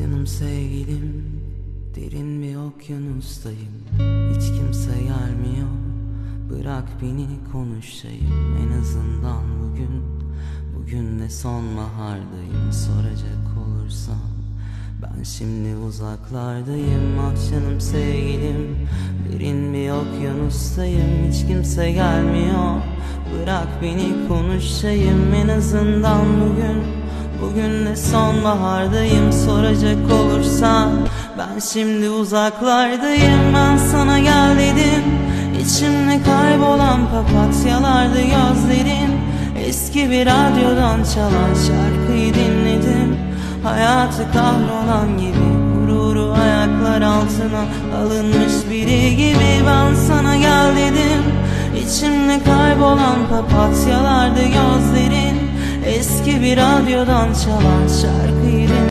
canım sevgilim. Derin bir okyanustayım. Hiç kimse gelmiyor Bırak beni konuşayım. En azından bugün Bugün de sonbahardayım. Soracak olursan Ben şimdi uzaklardayım. Ah canım sevgilim Derin bir okyanustayım. Hiç kimse gelmiyor Bırak beni konuşayım. En azından bugün De sonbahardayım soracak olursan. Ben şimdi uzaklardayım ben sana gel dedim. İçimde kaybolan papatyalardı gözlerin. Eski bir radyodan çalan şarkıyı dinledim. Hayatı kahrolan gibi Gururu ayaklar altına alınmış biri gibi Ben sana gel dedim. İçimde kaybolan papatyalardı gözlerin bir radyodan çalan şarkıyı